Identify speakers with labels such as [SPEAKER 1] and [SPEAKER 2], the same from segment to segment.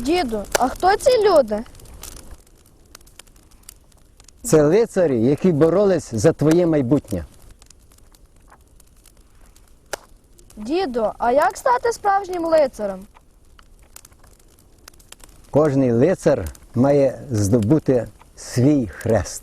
[SPEAKER 1] Діду, а хто ці люди?
[SPEAKER 2] Це лицарі, які боролись за твоє майбутнє.
[SPEAKER 1] Діду, а як стати справжнім лицарем?
[SPEAKER 2] Кожний лицар має здобути свій хрест.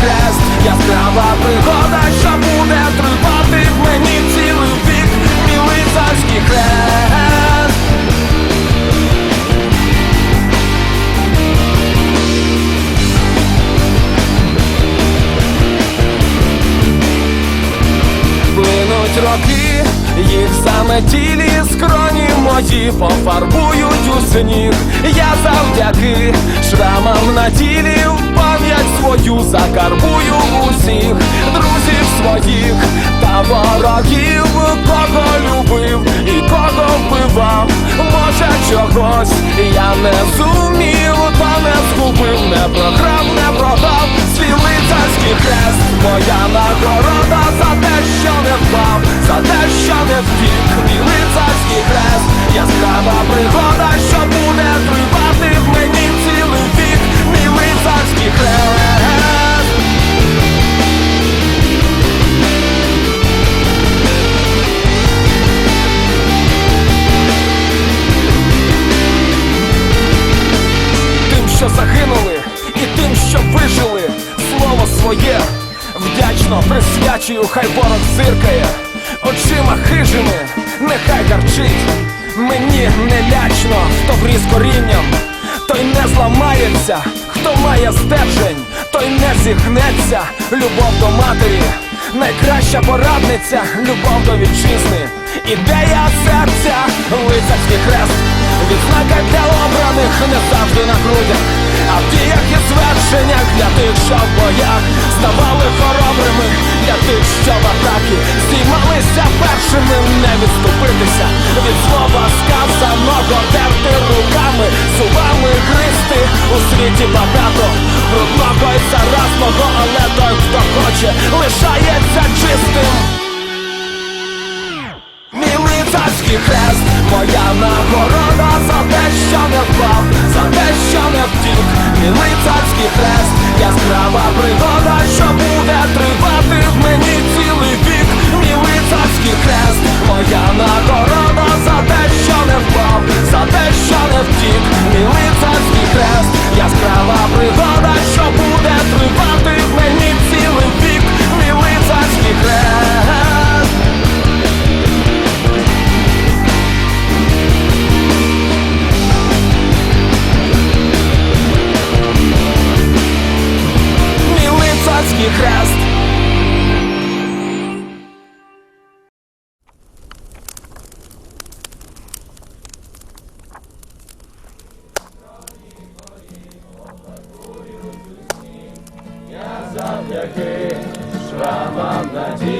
[SPEAKER 3] хрест, яскрава пригода, що буде тривати в мені цілий вік, мій лицарський хрест. Плинуть роки, їх заметілі скроні мої пофарбують у сніг. Я завдяки шрамам на тілі свою закарбую усіх друзів своїх та ворогів, кого любив і кого вбивав. Може чогось я не зумів, та не згубив, не програв, не продав свій лицарський хрест, моя нагорода своє. Вдячно присвячую, хай ворог зиркає, очима хижими, нехай гарчить. Мені не лячно, хто вріз корінням, той не зламається, хто має стержень, той не зігнеться, любов до матері, найкраща порадниця, любов до вітчизни, ідея серця, лицарський хрест. Відзнака для обраних не завжди на грудях, а в діях і звершеннях для тих, що в боях ставали хоробрими, для тих, що в атаки здіймалися першими, не відступитися. Від слова сказаного, терти руками, зубами гристи у світі багато. Брудного і заразного, але той, хто хоче, лишається чистим. Мій лицарський хрест, моя нагорода за що не впав, за те, що не втік, мій лицарський хрест, яскрава лицарський хрест. Завдяки шрамам на тілі